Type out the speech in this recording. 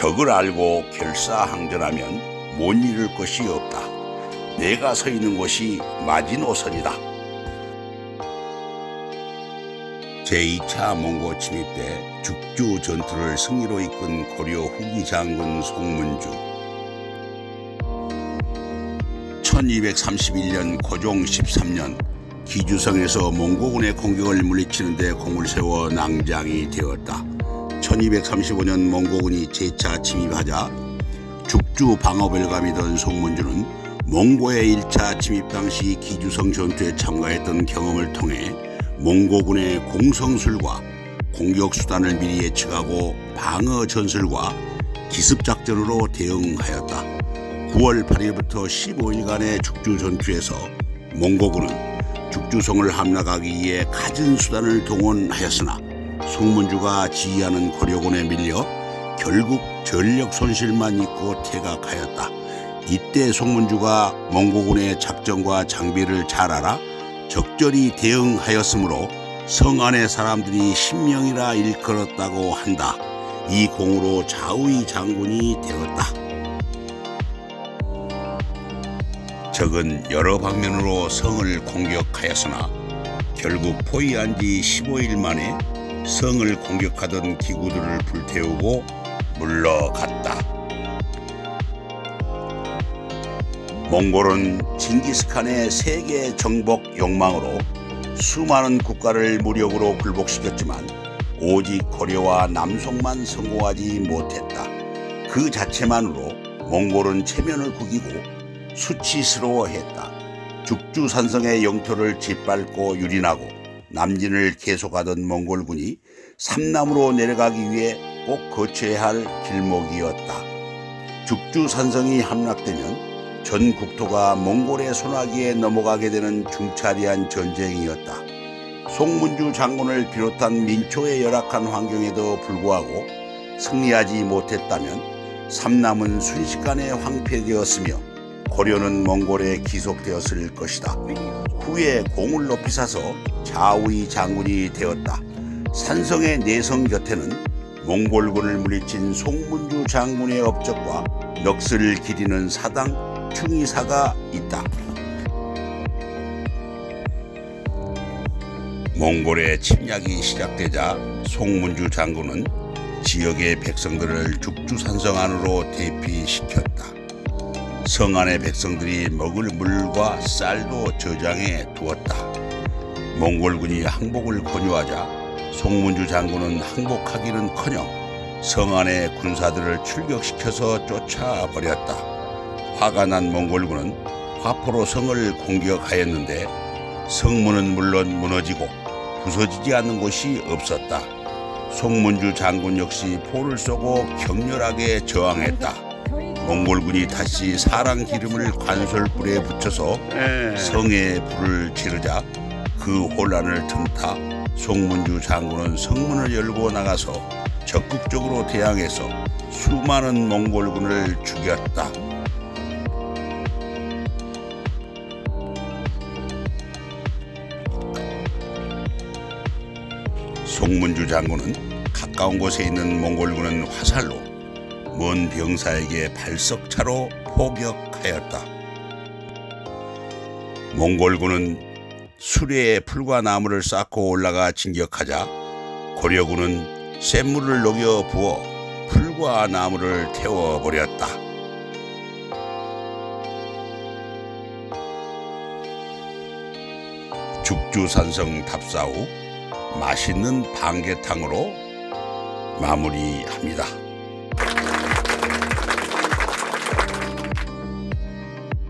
적을 알고 결사항전하면 못 이룰 것이 없다. 내가 서 있는 곳이 마지노선이다. 제2차 몽고 침입 때 죽주 전투를 승리로 이끈 고려 후기 장군 송문주 1231년 고종 13년 기주성에서 몽고군의 공격을 물리치는데 공을 세워 낭장이 되었다. 1235년 몽고군이 재차 침입하자 죽주 방어벨감이던 송문주는 몽고의 1차 침입 당시 기주성 전투에 참가했던 경험을 통해 몽고군의 공성술과 공격 수단을 미리 예측하고 방어 전술과 기습 작전으로 대응하였다. 9월 8일부터 15일간의 죽주 전투에서 몽고군은 죽주성을 함락하기 위해 갖은 수단을 동원하였으나 송문주가 지휘하는 고려군에 밀려 결국 전력 손실만 입고 퇴각하였다. 이때 송문주가 몽고군의 작전과 장비를 잘 알아 적절히 대응하였으므로 성 안의 사람들이 10명이나 일컬었다고 한다. 이 공으로 좌우의 장군이 되었다. 적은 여러 방면으로 성을 공격하였으나 결국 포위한 지 15일 만에 성을 공격하던 기구들을 불태우고 물러갔다. 몽골은 징기스칸의 세계 정복 욕망으로 수많은 국가를 무력으로 굴복시켰지만 오직 고려와 남송만 성공하지 못했다. 그 자체만으로 몽골은 체면을 구기고 수치스러워했다. 죽주산성의 영토를 짓밟고 유린하고 남진을 계속하던 몽골군이 삼남으로 내려가기 위해 꼭 거쳐야 할 길목이었다. 죽주산성이 함락되면 전 국토가 몽골의 손아귀에 넘어가게 되는 중차리한 전쟁이었다. 송문주 장군을 비롯한 민초의 열악한 환경에도 불구하고 승리하지 못했다면 삼남은 순식간에 황폐되었으며 고려는 몽골에 기속되었을 것이다. 후에 공을 높이 사서 좌우의 장군이 되었다. 산성의 내성 곁에는 몽골군을 물리친 송문주 장군의 업적과 넋을 기리는 사당 충의사가 있다. 몽골의 침략이 시작되자 송문주 장군은 지역의 백성들을 죽주산성 안으로 대피시켰다. 성 안의 백성들이 먹을 물과 쌀도 저장해 두었다. 몽골군이 항복을 권유하자 송문주 장군은 항복하기는커녕 성 안의 군사들을 출격시켜서 쫓아버렸다. 화가 난 몽골군은 화포로 성을 공격하였는데 성문은 물론 무너지고 부서지지 않는 곳이 없었다. 송문주 장군 역시 포를 쏘고 격렬하게 저항했다. 몽골군이 다시 사랑 기름을 관솔불에 붙여서 성에 불을 지르자 그 혼란을 틈타 송문주 장군은 성문을 열고 나가서 적극적으로 대항해서 수많은 몽골군을 죽였다. 송문주 장군은 가까운 곳에 있는 몽골군은 화살로 먼 병사에게 발석차로 포격하였다. 몽골군은 수레에 풀과 나무를 쌓고 올라가 진격하자 고려군은 샘물을 녹여 부어 풀과 나무를 태워버렸다. 죽주산성 답사 후 맛있는 방개탕으로 마무리합니다.